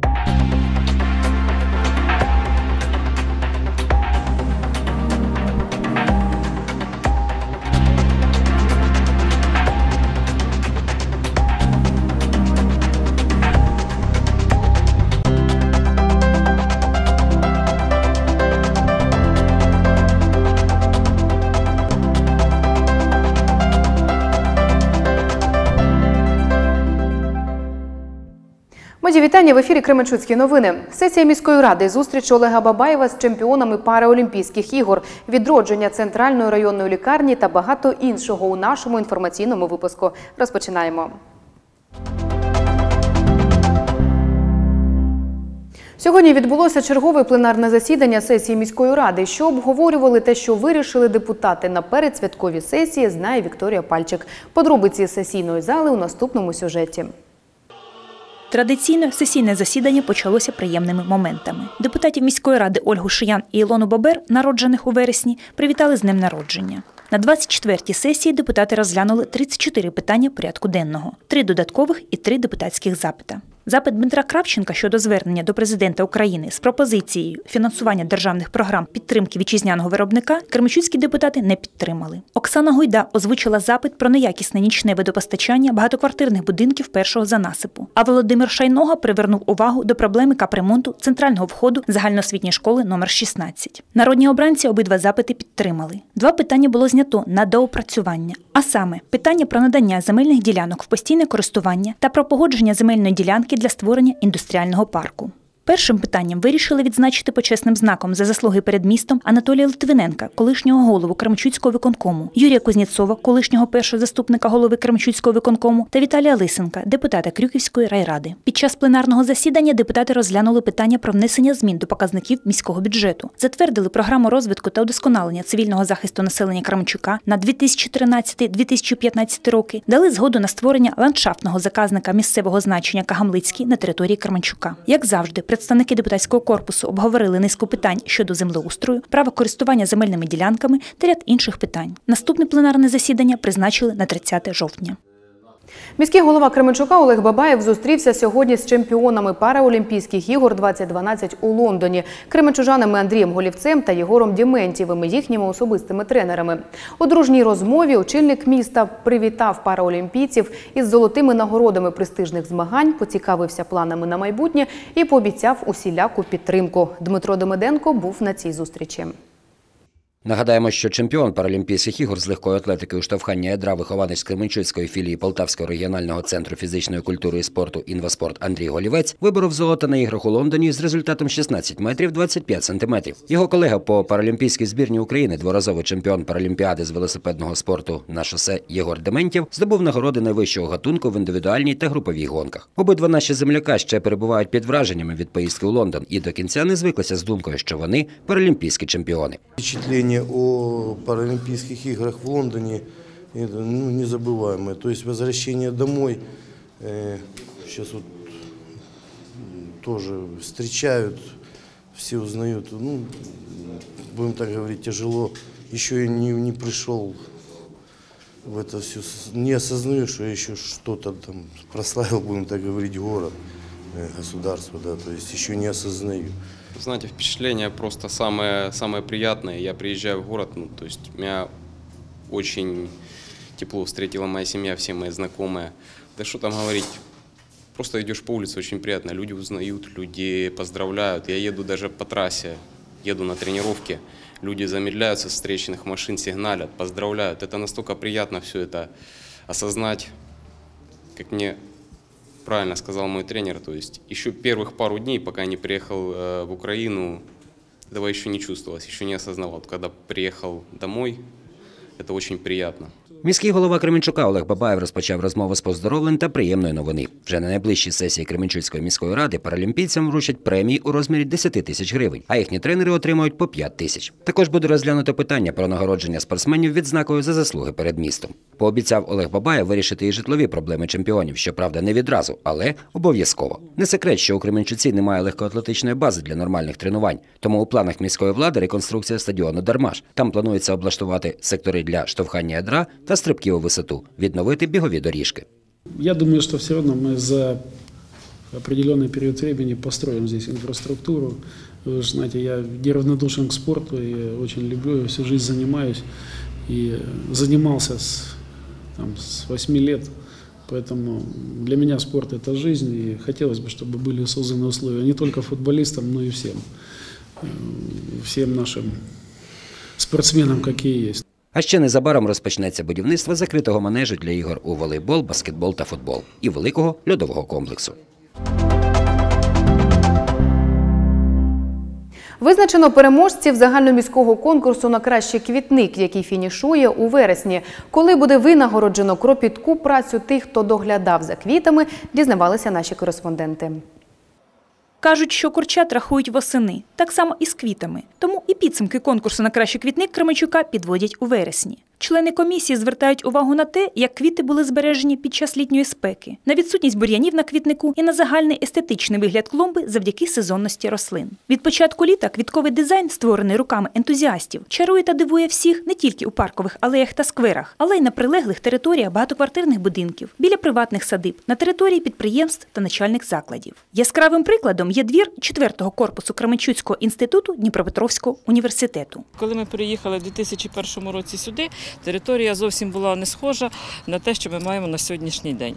you Мої вітання в ефірі Кременчуцькі новини. Сесія міської ради, зустріч Олега Бабаєва з чемпіонами Параолімпійських ігор, відродження центральної районної лікарні та багато іншого у нашому інформаційному випуску. Розпочинаємо. Сьогодні відбулося чергове пленарне засідання сесії міської ради. Що обговорювали те, що вирішили депутати на передсвятковій сесії, знає Вікторія Пальчик. Подробиці сесійної зали у наступному сюжеті. Традиційно сесійне засідання почалося приємними моментами. Депутатів міської ради Ольгу Шиян і Ілону Бобер, народжених у вересні, привітали з ним народження. На 24-й сесії депутати розглянули 34 питання порядку денного, три додаткових і три депутатських запита. Запит Дмитра Кравченка щодо звернення до президента України з пропозицією фінансування державних програм підтримки вітчизняного виробника кременчуцькі депутати не підтримали. Оксана Гойда озвучила запит про неякісне нічне водопостачання багатоквартирних будинків першого за насипу. А Володимир Шайнога привернув увагу до проблеми капремонту центрального входу загальноосвітньої школи номер 16. Народні обранці обидва запити підтримали. Два питання було знято на доопрацювання, а саме питання про надання земельних ділянок в постійне користування та про погодження земельної ділянки для створення індустріального парку. Першим питанням вирішили відзначити почесним знаком за заслуги перед містом Анатолія Литвиненка, колишнього голову Кремчуцького виконкому, Юрія Кузнєцова, колишнього першого заступника голови Кремчуцького виконкому та Віталія Лисенка, депутата Крюківської райради. Під час пленарного засідання депутати розглянули питання про внесення змін до показників міського бюджету, затвердили програму розвитку та удосконалення цивільного захисту населення Кременчука на 2013-2015 роки, дали згоду на створення ландшафтного заказника місцевого значення Кагамлицький на території Кременчука. Як завжди, представники депутатського корпусу обговорили низку питань щодо землеустрою, права користування земельними ділянками та ряд інших питань. Наступне пленарне засідання призначили на 30 жовтня. Міський голова Кременчука Олег Бабаєв зустрівся сьогодні з чемпіонами Параолімпійських ігор 2012 у Лондоні, кременчужанами Андрієм Голівцем та Єгором Діментєвими, їхніми особистими тренерами. У дружній розмові очільник міста привітав параолімпійців із золотими нагородами престижних змагань, поцікавився планами на майбутнє і пообіцяв усіляку підтримку. Дмитро Демиденко був на цій зустрічі. Нагадаємо, що чемпіон Паралімпійських ігор з легкої атлетики у штовхання ядра вихованець Кременчуцької філії Полтавського регіонального центру фізичної культури і спорту «Інваспорт» Андрій Голівець виборов золото на іграх у Лондоні з результатом 16 метрів 25 сантиметрів. Його колега по паралімпійській збірні України, дворазовий чемпіон паралімпіади з велосипедного спорту на шосе Єгор Дементєв, здобув нагороди найвищого гатунку в індивідуальній та груповій гонках. Обидва наші земляка ще перебувають під враженнями від поїздки у Лондон і до кінця не звиклися з думкою, що вони паралімпійські чемпіони. Впечатление о Паралимпийских играх в Лондоне это, ну, незабываемое. То есть возвращение домой, э, сейчас вот тоже встречают, все узнают, ну, будем так говорить, тяжело. Еще я не, не пришел в это все, не осознаю, что я еще что-то там прославил, будем так говорить, город, э, государство, да, то есть еще не осознаю. Знаете, впечатление просто самое, самое приятное. Я приезжаю в город, ну, то есть меня очень тепло встретила моя семья, все мои знакомые. Да что там говорить, просто идешь по улице, очень приятно. Люди узнают, люди поздравляют. Я еду даже по трассе, еду на тренировке. Люди замедляются с встречных машин, сигналят, поздравляют. Это настолько приятно все это осознать, как мне правильно сказал мой тренер, то есть еще первых пару дней, пока я не приехал э, в Украину, этого еще не чувствовалось, еще не осознавал. Вот когда приехал домой, это очень приятно. Міський голова Кременчука Олег Бабаєв розпочав розмову з поздоровлень та приємної новини. Вже на найближчій сесії Кременчуцької міської ради паралімпійцям вручать премії у розмірі 10 тисяч гривень, а їхні тренери отримають по 5 тисяч. Також буде розглянуто питання про нагородження спортсменів відзнакою за заслуги перед містом. Пообіцяв Олег Бабаєв вирішити і житлові проблеми чемпіонів, щоправда, не відразу, але обов'язково. Не секрет, що у Кременчуці немає легкоатлетичної бази для нормальних тренувань, тому у планах міської влади реконструкція стадіону Дармаш. Там планується облаштувати сектори для штовхання ядра та стрибків у висоту, відновити бігові доріжки. Я думаю, что все равно мы за определенный период времени построим здесь инфраструктуру. Вы же знаете, я неравнодушен к спорту, и очень люблю, я всю жизнь занимаюсь. И занимался с, там, с 8 лет. Поэтому для меня спорт – это жизнь, и хотелось бы, чтобы были созданы условия не только футболистам, но и всем, э, всем нашим спортсменам, какие есть. А ще незабаром розпочнеться будівництво закритого манежу для ігор у волейбол, баскетбол та футбол і великого льодового комплексу. Визначено переможців загальноміського конкурсу на кращий квітник, який фінішує у вересні. Коли буде винагороджено кропітку працю тих, хто доглядав за квітами, дізнавалися наші кореспонденти. Кажуть, що курчат рахують восени, так само і з квітами. Тому і підсумки конкурсу на кращий квітник Кременчука підводять у вересні. Члени комісії звертають увагу на те, як квіти були збережені під час літньої спеки, на відсутність бур'янів на квітнику і на загальний естетичний вигляд клумби завдяки сезонності рослин. Від початку літа квітковий дизайн, створений руками ентузіастів, чарує та дивує всіх не тільки у паркових алеях та скверах, але й на прилеглих територіях багатоквартирних будинків, біля приватних садиб, на території підприємств та начальних закладів. Яскравим прикладом є двір 4-го корпусу Кременчуцького інституту Дніпропетровського університету. Коли ми приїхали в 2001 році сюди, територія зовсім була не схожа на те, що ми маємо на сьогоднішній день.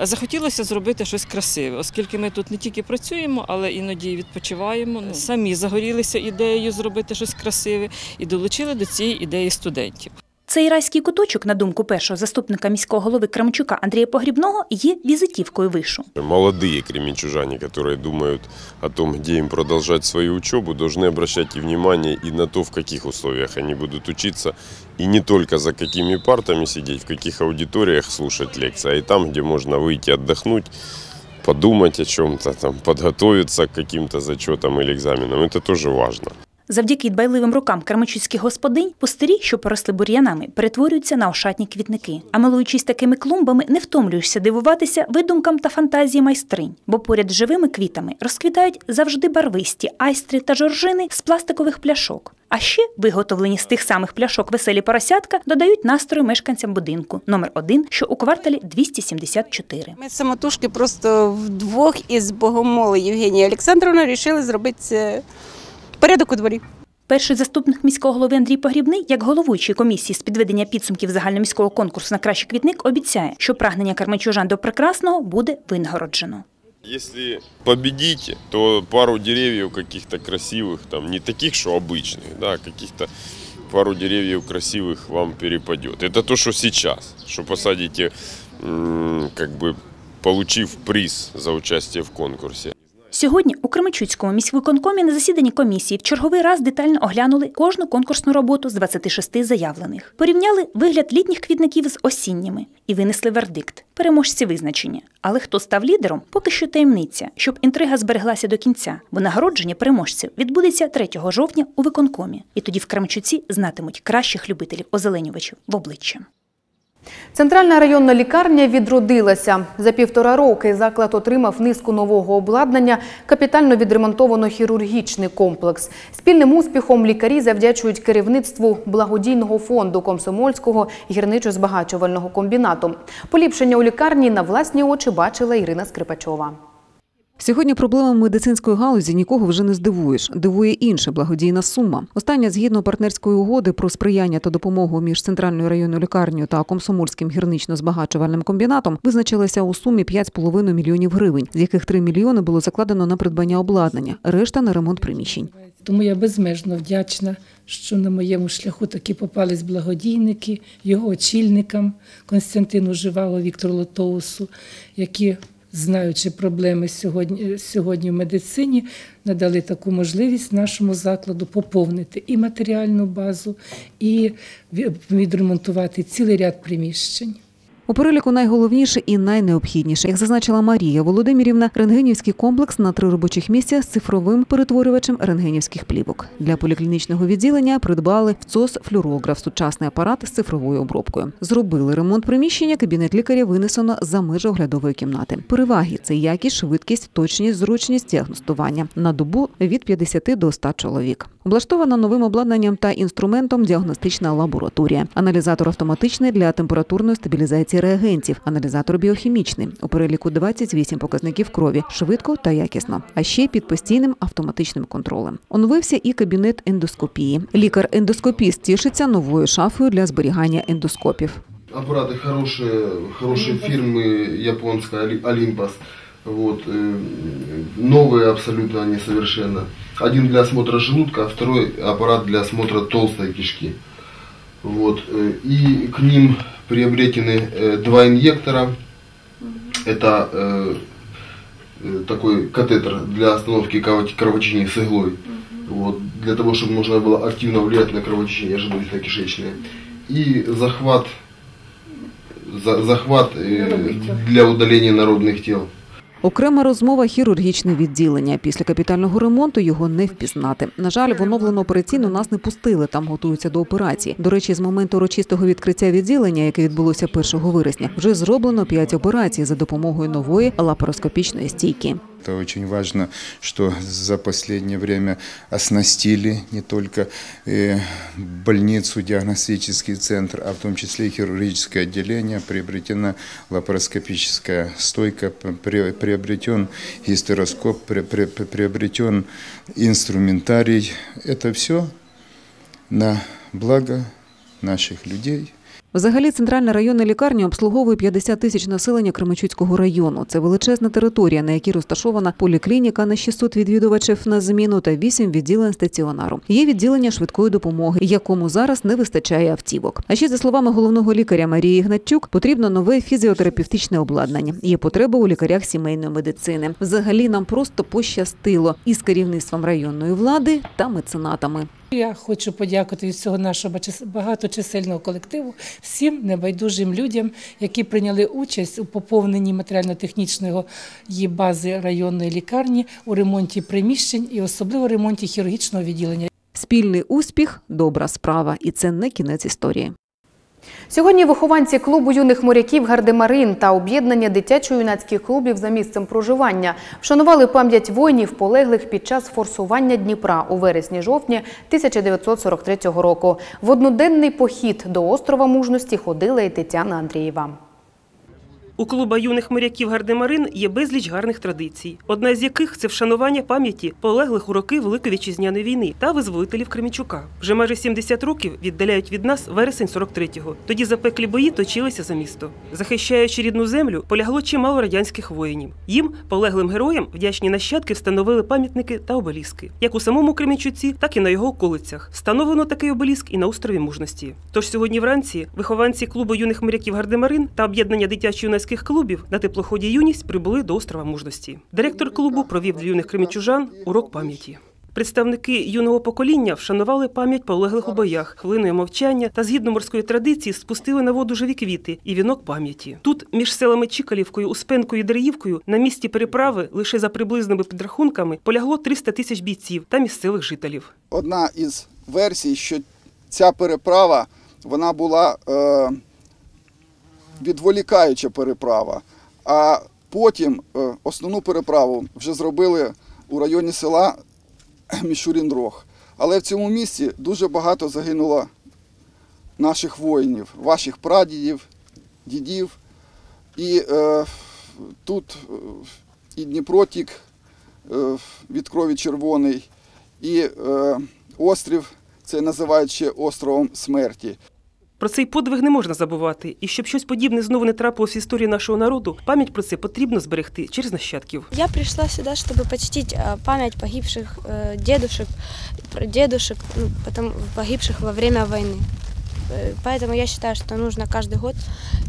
Захотілося зробити щось красиве, оскільки ми тут не тільки працюємо, але іноді відпочиваємо. Самі загорілися ідеєю зробити щось красиве і долучили до цієї ідеї студентів. Цей райський куточок, на думку першого заступника міського голови Кременчука Андрія Погрібного, є візитівкою вишу. Молодые кременчужане, которые думают о том, где им продолжать свою учебу, должны обращать и внимание и на то, в каких условиях они будут учиться, и не только за какими партами сидеть, в каких аудиториях слушать лекции, а и там, где можно выйти отдохнуть, подумать о чем-то, там, подготовиться к каким-то зачетам или экзаменам. Это тоже важно. Завдяки дбайливим рукам кермачуцьких господинь пустирі, що поросли бур'янами, перетворюються на ошатні квітники. А милуючись такими клумбами, не втомлюєшся дивуватися видумкам та фантазії майстринь, бо поряд з живими квітами розквітають завжди барвисті айстри та жоржини з пластикових пляшок. А ще виготовлені з тих самих пляшок веселі поросятка додають настрою мешканцям будинку номер 1 що у кварталі 274. Ми самотужки просто вдвох із богомоли Євгенія Олександровна вирішили зробити порядок у дворі. Перший заступник міського голови Андрій Погрібний, як головуючий комісії з підведення підсумків загальноміського конкурсу на кращий квітник, обіцяє, що прагнення кармачужан до прекрасного буде винагороджено. Если победите, то пару деревьев каких-то красивых, там не таких, что обычных, да, а каких-то пару деревьев красивых вам перепадет. Это то, что сейчас, что посадите, м, как бы получив приз за участие в конкурсе. Сьогодні у Кременчуцькому міськвиконкомі на засіданні комісії в черговий раз детально оглянули кожну конкурсну роботу з 26 заявлених. Порівняли вигляд літніх квітників з осінніми і винесли вердикт. Переможці визначення. Але хто став лідером, поки що таємниця, щоб інтрига збереглася до кінця, бо нагородження переможців відбудеться 3 жовтня у виконкомі. І тоді в Кременчуці знатимуть кращих любителів озеленювачів в обличчя. Центральна районна лікарня відродилася. За півтора роки заклад отримав низку нового обладнання, капітально відремонтовано хірургічний комплекс. Спільним успіхом лікарі завдячують керівництву благодійного фонду Комсомольського гірничо-збагачувального комбінату. Поліпшення у лікарні на власні очі бачила Ірина Скрипачова. Сьогодні проблемами медицинської галузі нікого вже не здивуєш. Дивує інша благодійна сума. Остання згідно партнерської угоди про сприяння та допомогу між центральною районною лікарнею та комсомольським гірнично-збагачувальним комбінатом визначилася у сумі 5,5 мільйонів гривень, з яких 3 мільйони було закладено на придбання обладнання, решта на ремонт приміщень. Тому я безмежно вдячна, що на моєму шляху таки попались благодійники, його очільникам Константину Живало, Віктору Лотоусу, які, знаючи проблеми сьогодні, сьогодні в медицині, надали таку можливість нашому закладу поповнити і матеріальну базу, і відремонтувати цілий ряд приміщень. У переліку найголовніше і найнеобхідніше, як зазначила Марія Володимирівна, рентгенівський комплекс на три робочих місця з цифровим перетворювачем рентгенівських плівок. Для поліклінічного відділення придбали ВЦОС флюорограф, сучасний апарат з цифровою обробкою. Зробили ремонт приміщення. Кабінет лікаря винесено за межі оглядової кімнати. Переваги це якість, швидкість, точність, зручність діагностування на добу від 50 до 100 чоловік. Облаштована новим обладнанням та інструментом діагностична лабораторія. Аналізатор автоматичний для температурної стабілізації кількості реагентів. Аналізатор біохімічний. У переліку 28 показників крові швидко та якісно. А ще під постійним автоматичним контролем. Оновився і кабінет ендоскопії. Лікар-ендоскопіст тішиться новою шафою для зберігання ендоскопів. Аппараты хорошие, хорошие фирмы японская Али- Olympus. Вот, э, новые абсолютно они совершенно. Один для осмотра желудка, а второй аппарат для осмотра толстой кишки. Вот, э, и к ним приобретены э, два инъектора. Это э, э, такой катетер для остановки крово- кровотечения с иглой. Вот, для того, чтобы можно было активно влиять на кровотечение желудочно-кишечное. И захват, за- захват э, для удаления народных тел. Окрема розмова хірургічне відділення. Після капітального ремонту його не впізнати. На жаль, в оновлену операційну нас не пустили. Там готуються до операції. До речі, з моменту урочистого відкриття відділення, яке відбулося 1 вересня, вже зроблено 5 операцій за допомогою нової лапароскопічної стійки. Это очень важно, что за последнее время оснастили не только э, больницу, диагностический центр, а в том числе и хирургическое отделение. Приобретена лапароскопическая стойка, при- приобретен гистероскоп, при- при- приобретен инструментарий. Это все на благо наших людей. Взагалі, центральна районна лікарня обслуговує 50 тисяч населення Кременчуцького району. Це величезна територія, на якій розташована поліклініка на 600 відвідувачів на зміну та 8 відділень стаціонару. Є відділення швидкої допомоги, якому зараз не вистачає автівок. А ще за словами головного лікаря Марії Гнатчук, потрібно нове фізіотерапевтичне обладнання. Є потреба у лікарях сімейної медицини. Взагалі нам просто пощастило із керівництвом районної влади та меценатами. Я хочу подякувати від всього нашого багаточисельного колективу всім небайдужим людям, які прийняли участь у поповненні матеріально-технічної бази районної лікарні, у ремонті приміщень і особливо ремонті хірургічного відділення. Спільний успіх добра справа, і це не кінець історії. Сьогодні вихованці клубу юних моряків Гардемарин та об'єднання дитячо-юнацьких клубів за місцем проживання вшанували пам'ять воїнів, полеглих під час форсування Дніпра у вересні-жовтні 1943 року. В одноденний похід до острова мужності ходила і Тетяна Андрієва. У клуба юних моряків Гардемарин є безліч гарних традицій. Одна з яких це вшанування пам'яті полеглих у роки Великої вітчизняної війни та визволителів Кремінчука. Вже майже 70 років віддаляють від нас вересень 43-го. Тоді запеклі бої точилися за місто. Захищаючи рідну землю, полягло чимало радянських воїнів. Їм, полеглим героям, вдячні нащадки встановили пам'ятники та обеліски, як у самому Кремінчуці, так і на його околицях. Встановлено такий обеліск і на острові мужності. Тож сьогодні вранці вихованці клубу юних моряків Гардемарин та об'єднання дитячо-юнацьких клубів на теплоході юність прибули до острова мужності. Директор клубу провів для юних кремінчужан урок пам'яті. Представники юного покоління вшанували пам'ять полеглих у боях, хвилиною мовчання та згідно морської традиції спустили на воду живі квіти і вінок пам'яті. Тут між селами Чикалівкою, Успенкою і Дереївкою на місці переправи лише за приблизними підрахунками полягло 300 тисяч бійців та місцевих жителів. одна із версій, що ця переправа вона була е, відволікаюча переправа. А потім е, основну переправу вже зробили у районі села Мішурін-Рог. Але в цьому місці дуже багато загинуло наших воїнів, ваших прадідів, дідів. І е, тут е, і Дніпротік е, від крові червоний, і е, острів, це називають ще островом смерті. Про цей подвиг не можна забувати, і щоб щось подібне знову не трапилось в історії нашого народу, пам'ять про це потрібно зберегти через нащадків. Я пришла сюда, чтобы почтить э, память погибших э, дедушек, пр- дедушек, ну, потом погибших во время войны. Э, Поэтому я считаю, что нужно каждый год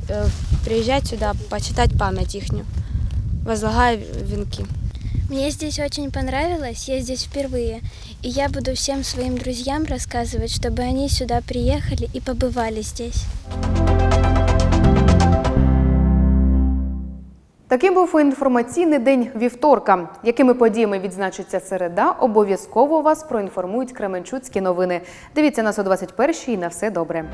э, приезжать сюда, почитать память ихнюю, возлагая венки. Мне здесь очень понравилось, я здесь впервые. И я буду всем своим друзьям рассказывать, чтобы они сюда приехали и побывали здесь. Таким був інформаційний день вівторка. Якими подіями відзначиться середа, обов'язково вас проінформують Кременчуцькі новини. Дивіться нас о 21-й і на все добре.